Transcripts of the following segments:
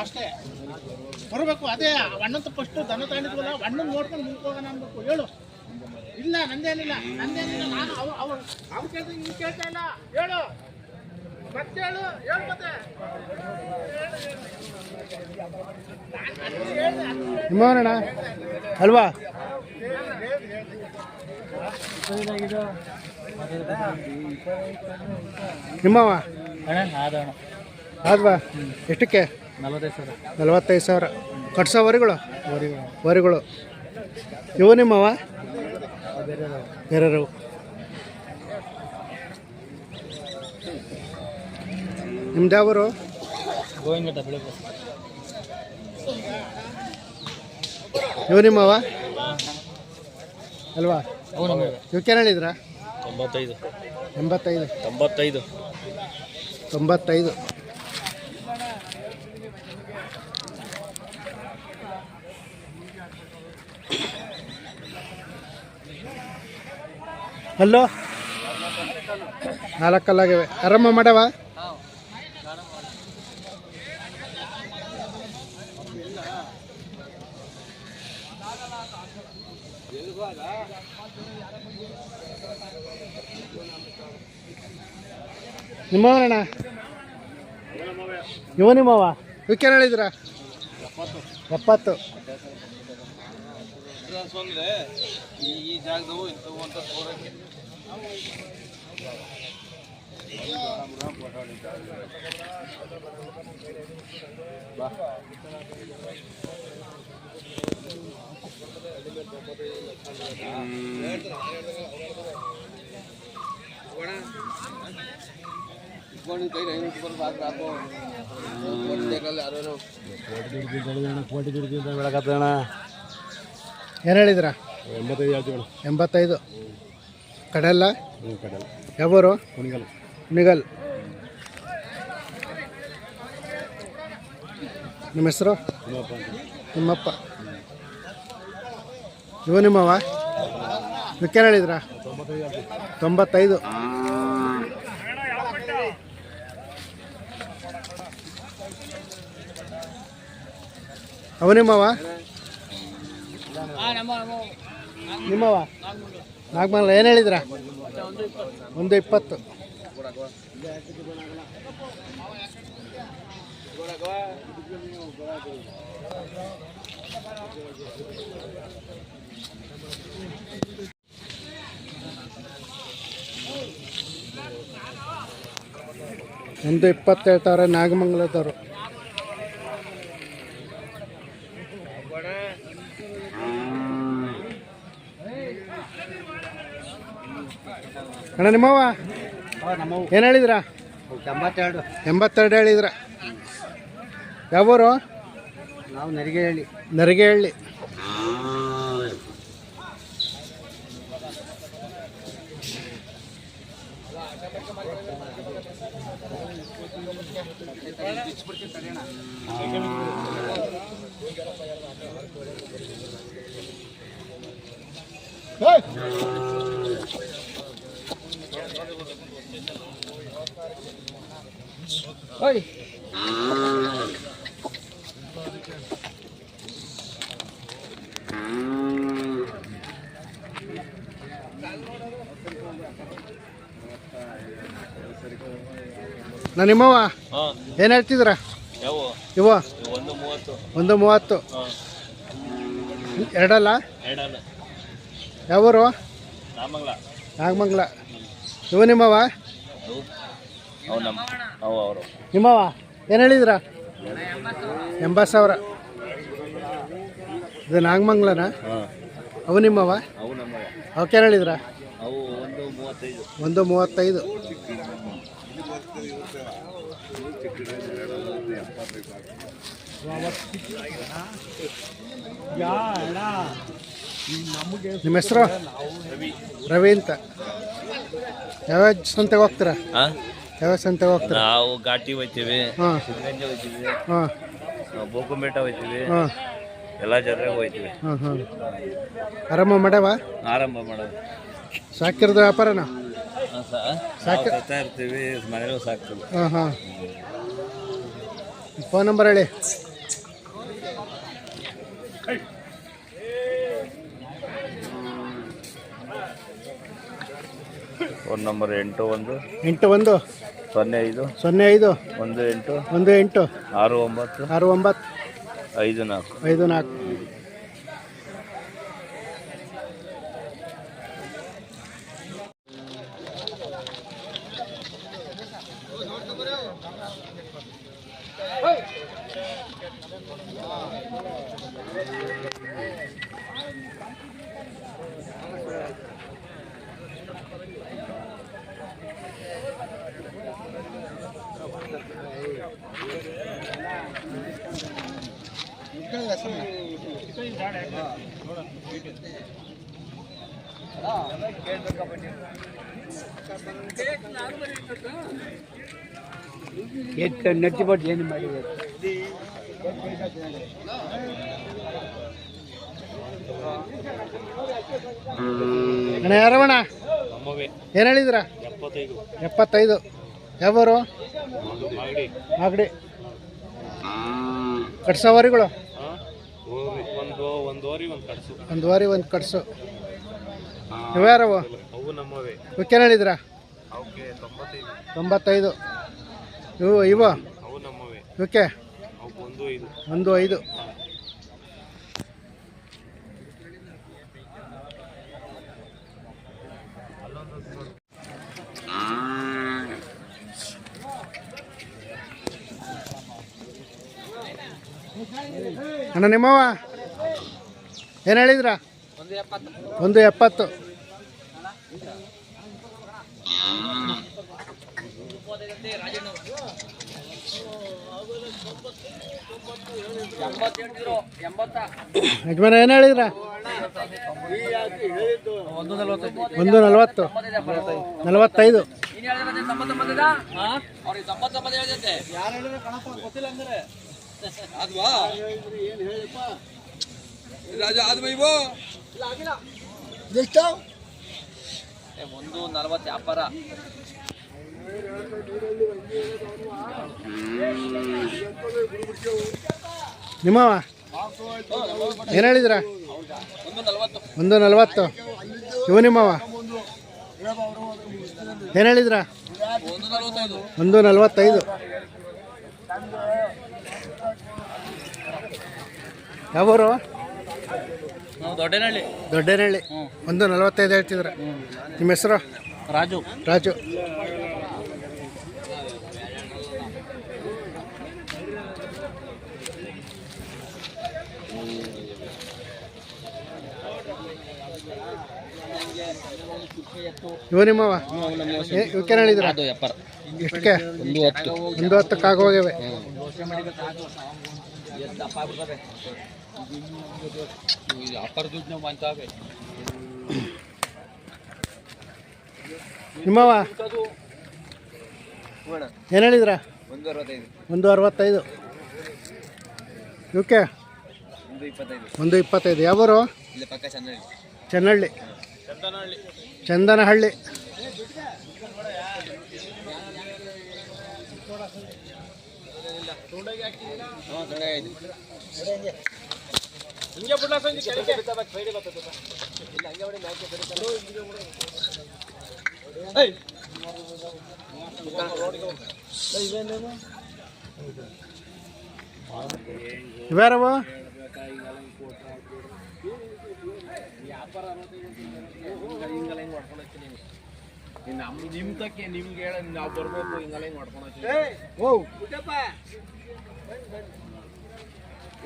ಅಷ್ಟೇ. ಬರಬೇಕು ಅದೇ ಅಣ್ಣಂತ ಫಸ್ಟ್ ದನ ತಾಂಡಿದ್ವಲ್ಲ ಅಣ್ಣನ್ ನೋಡ್ಕೊಂಡು ಮುಂದೆ ಹೋಗೋಣ ಅನ್ಬೇಕು ಹೇಳು. ಇಲ್ಲ ನಂದೇನಿಲ್ಲ ನಂದೇನಿಲ್ಲ ನಾನು ಅವ್ರು ಅವ್ರು ಅವ್ರು ಕೇಳ್ತಾ ನೀವು ಕೇಳ್ತಾ ಇಲ್ಲ. ಹೇಳು. ಮತ್ತೆ ಹೇಳು ಹೇಳು ಮತ್ತೆ. ನಿಮ್ಮವನಣ್ಣ ಅಲ್ವಾ? ನಿಮ್ಮವ ಆದ್ವಾ ಎಷ್ಟಕ್ಕೆ? ನಲವತ್ತೈದು ಸಾವಿರ. ನಲವತ್ತೈದು ಸಾವಿರ. ಕಟ್ಸೋ ವರಿಗಳು? ವರಿಗಳು. ಇವು ನಿಮ್ಮವ ಬೇರೆಯವು ನಿಮ್ದು ಯಾವರು ಗೋವಿಂದ ಇವು ನಿಮ್ಮವ ಅಲ್ವಾ? ಇವಕ್ಕೇನು ಹೇಳಿದ್ರ? ತೊಂಬತ್ತೈದು. ಎಂಬತ್ತೈದು. ತೊಂಬತ್ತೈದು. ತೊಂಬತ್ತೈದು. ಹಲೋ? ನಾಲ್ಕಲ್ಲಾಗಿವೆ ಆರಾಮ ಮಾಡವ? ನಿಮ್ಮವನಣ್ಣ? ಇವ ನಿಮ್ಮವ ಇವಕ್ಕೇನು ಹೇಳಿದ್ರ? ಎಪ್ಪತ್ತು. ಈ ಜಾಗದವು ಇಂಥವು ಅಂತ ಕೋಟಿ ಏನು ಹೇಳಿದ್ರ ಎಂಬತ್ತೈದು ಎಂಬತ್ತೈದು. ಕಡಲ. ಯಾವರು? ಕುಣಿಗಲ್ ನಿಗಲ್ ನಿಮ್ಮ ಹೆಸರು? ನಿಮ್ಮಪ್ಪ ಇವ ನಿಮ್ಮವ? ಇವಕ್ಕೇನು ಹೇಳಿದ್ರ? ತೊಂಬತ್ತೈದು. ಅವನಿಮ್ಮವ ನಿಮ್ಮವ ನಾಗಮಲ್ಲ ಏನು ಹೇಳಿದ್ರ? ಒಂದು ಇಪ್ಪತ್ತು. ಒಂದು ಇಪ್ಪತ್ತು ಹೇಳ್ತಾವ್ರೆ ನಾಗಮಂಗಲದವರು. ಅಣ್ಣ ನಿಮ್ಮವ ನಮ್ಮವು ಏನು ಹೇಳಿದ್ರ? ಎಂಬತ್ತೆರಡು. ಎಂಬತ್ತೆರಡು ಹೇಳಿದ್ರ? ಯಾವೂರು? ನಾವು ನೆರಿಗೆ ಹೇಳಿ ನಾ ನಿಮ್ಮವ ಏನು ಹೇಳ್ತಿದ್ರ ಇವ ಒಂದು ಮೂವತ್ತು. ಎರಡಲ್ಲ? ಯಾವ ಯಾವೂರು? ನಾಗಮಂಗ್ಲ. ನಾಗಮಂಗಲ. ಇವ ನಿಮ್ಮವ ಅವು ಅವು ನಮ್ಮ ಅವು ಅವರು. ನಿಮ್ಮವ ಏನು ಹೇಳಿದ್ರ? ಎಂಬತ್ತು ಸಾವಿರ ಇದು ನಾಗಮಂಗ್ಲನ? ಹಾಂ. ಅವು ನಿಮ್ಮವ ಅವು ನಮ್ಮ ಅವಕ್ಕೇನು ಹೇಳಿದ್ರ? ಅವು ಒಂದು ಮೂವತ್ತೈದು. ಒಂದು ಮೂವತ್ತೈದು. ನಿಮ್ಮ ಹೆಸರು? ರವಿ ಅಂತ. ಯಾವ್ಯಾವ ಸಂತೆಗೆ ಹೋಗ್ತೀರಾ? ಆ? ಯಾವ್ಯಾವ ಸಂತೆಗೆ ಹೋಗ್ತೀರಾ? ನಾವು ಘಾಟಿ ಹೋಯ್ತೀವಿ ಹಾಂ. ಸಿದ್ಧಗಂಜಿ ಹೋಯ್ತೀವಿ ಹಾಂ. ಬೋಕುಂಬೆಟ್ಟ ಹೋಯ್ತೀವಿ ಹಾಂ. ಎಲ್ಲ ಜಾತ್ರೆಗೆ ಹೋಯ್ತೀವಿ. ಹಾಂ ಹಾಂ. ಆರಾಮ ಮಾಡ್ಯಾವ ಆರಂಭ ಮಾಡೋದು. ಸಾಕಿರೋದು ವ್ಯಾಪಾರನ? ಆ, ಸ- ನಾವು ಕಟ್ತಾ ಇರ್ತೀವಿ ಮನೇಲೂ ಸಾಕ್ತೀವಿ. ಹಾಂ ಹಾಂ. ಫೋನ್ ನಂಬರ್ ಹೇಳಿ. ಫೋನ್ ನಂಬರ್ ಎಂಟು ಒಂದು ಎಂಟು ಒಂದು ಸೊನ್ನೆ ಐದು ಸೊನ್ನೆ ಐದು ಒಂದು ಎಂಟು ಒಂದು ಎಂಟು ಆರು ಒಂಬತ್ತು ಆರು ಒಂಬತ್ತು ಐದು ನಾಲ್ಕು. ಐದು ನಾಲ್ಕು. ನೆಟ್ಟಿ ಬಟ್ ಏನು ಮಾಡಿದೆ ಅಣ್ಣ ಯಾರವಣ ಏನು ಹೇಳಿದ್ರ? ಎಪ್ಪತ್ತೈದು. ಯಾವರು? ಮಾಗಡಿ. ಕಟ್ಸೋವರಿಗಳು ಒಂದು ಒಂದೂವರೆ ಒಂದು ಕಡಸು ಒಂದು ವಾರಿ ಒಂದು ಕಡಸು ಇವ್ಯಾರವು ಅವು ನಮ್ಮವೇ. ಇವಕ್ಕೇನು ಹೇಳಿದ್ರಾ? ಅವಕ್ಕೆ ತೊಂಬತ್ತೈದು. ತೊಂಬತ್ತೈದು. ಇವು ಇವು? ಅವು ನಮ್ಮವೇ. ಇವಕ್ಕೆ ಅವಕ್ಕೆ ಒಂದು ಐದು. ಒಂದು ಐದು. ಅಣ್ಣ ನಿಮ್ಮವ ಏನು ಹೇಳಿದ್ರ? ಒಂದು ಎಪ್ಪತ್ತು. ಯಜಮಾನ ಏನು ಹೇಳಿದ್ರ? ಒಂದು ನಲವತ್ತು. ನಲವತ್ತೈದು. ಒಂದು ನಲವತ್ತು ವ್ಯಾಪಾರ. ನಿಮ್ಮವ ಏನು ಹೇಳಿದ್ರ? ಒಂದು ನಲವತ್ತು. ಇವು ನಿಮ್ಮವ ಏನು ಹೇಳಿದ್ರ? ಒಂದು ನಲವತ್ತೈದು. ಒಂದು ನಲವತ್ತೈದು. ಯಾವೂರು? ನಾವು ದೊಡ್ಡನಹಳ್ಳಿ. ದೊಡ್ಡನಹಳ್ಳಿ. ಒಂದು ನಲವತ್ತೈದು ಹೇಳ್ತಿದ್ರೆ ನಿಮ್ಮ ಹೆಸರು? ರಾಜು. ರಾಜು. ಇವ ನಿಮ್ಮವ ಏ, ಇವಕ್ಕೇನು ಹೇಳಿದ್ರ ಅದು ವ್ಯಾಪಾರ ಎಷ್ಟಕ್ಕೆ ಒಂದು ಹತ್ತು ಒಂದು ಹತ್ತಕ್ಕೆ ಮಂಚಾವೆ ನಿಮ್ಮವ ಏನು ಹೇಳಿದ್ರ? ಒಂದು ಅರವತ್ತೈದು. ಒಂದು ಇವಕ್ಕೆ ಒಂದು ಇಪ್ಪತ್ತೈದು ಒಂದು ಇಪ್ಪತ್ತೈದು ಯಾವೂರು ಇಲ್ಲಿ ಪಕ್ಕ ಚೆನ್ನಹಳ್ಳಿ ಚೆನ್ನಹಳ್ಳಿ ಚಂದನಹಳ್ಳಿ ಇವ್ಯಾರವ ನಿಮ್ತಕ್ಕೆ ನಿಮ್ಗೆ ಹೇಳ ನಾವು ಬರ್ಬೇಕು ಹಿಂಗೆಲ್ಲ ಹಿಂಗೆ.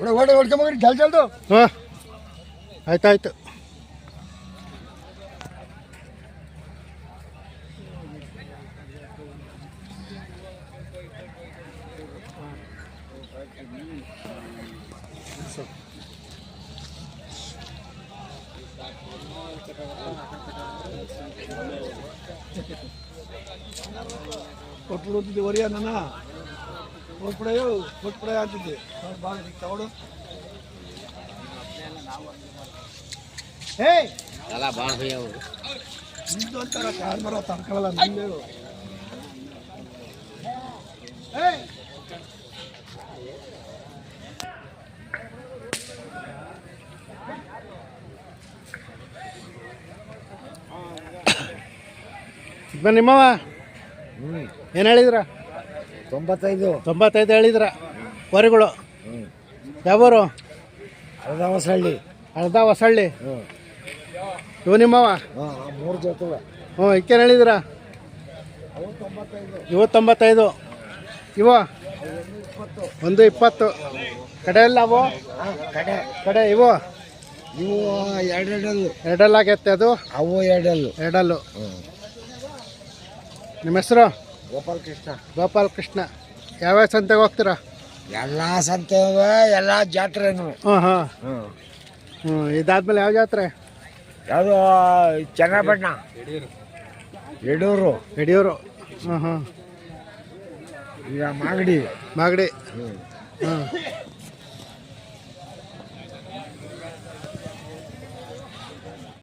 ಮಾಡ್ಕೊಂಡು ಹಾಂ ಆಯ್ತಾಯ್ತು ಕೊಟ್ಟು ಅಂತಿದ್ದೆ ಒರಿಯ ನನ್ನ ಕೊಟ್ಬಿಡೆಯೋ ಕೊಟ್ಬಿಡೆ ಅಂತಿದ್ದೆ. ಬಾ ತಗೊಡು ಹೇ ನಿಂದು ಅಂತಾರ ಕಾಲ್ ಮರ ತಡ್ಕೊಳ್ಳಲ್ಲ ನಿಂದೆ. ಹೇ ಇದ್ಮ ನಿಮ್ಮವ ಏನು ಹೇಳಿದ್ರ? ತೊಂಬತ್ತೈದು. ತೊಂಬತ್ತೈದು ಹೇಳಿದ್ರ. ವರಿಗಳು ಯಾವರು? ಅರ್ಧ ಹೊಸಳ್ಳಿ. ಅರ್ಧ ಹೊಸಳ್ಳಿ. ಇವು ನಿಮ್ಮವ? ಮೂರು ಜೊತೆ ಹ್ಞೂ ಇಕ್ಕೇನು ಹೇಳಿದ್ರ? ಇವು ತೊಂಬತ್ತೈದು. ಇವು? ಒಂದು ಇಪ್ಪತ್ತು. ಕಡೆ ಎಲ್ಲ ಅವು? ಕಡೆ. ಕಡೆ ಇವು? ಇವು ಎರಡೆರಡಲ್ಲು. ಎರಡಲ್ಲ ಆಗೈತೆ ಅದು? ಅವು ಎರಡಲ್ಲು. ಎರಡಲ್ಲು. ನಿಮ್ಮ ಹೆಸರು? ಗೋಪಾಲ ಕೃಷ್ಣ ಗೋಪಾಲ ಕೃಷ್ಣ ಯಾವ್ಯಾವ ಸಂತೆಗೆ ಹೋಗ್ತೀರಾ? ಎಲ್ಲ ಸಂತೆ ಎಲ್ಲ ಜಾತ್ರೆನು. ಹಾಂ ಹಾಂ ಹ್ಞೂ ಇದಾದ್ಮೇಲೆ ಯಾವ ಜಾತ್ರೆ? ಯಾವುದು ಚನ್ನಬಣ್ಣ ಯಡೂರು. ಯಡಿಯೂರು. ಹಾಂ ಹಾಂ ಈಗ ಮಾಗಡಿ. ಮಾಗಡಿ. ಹಾಂ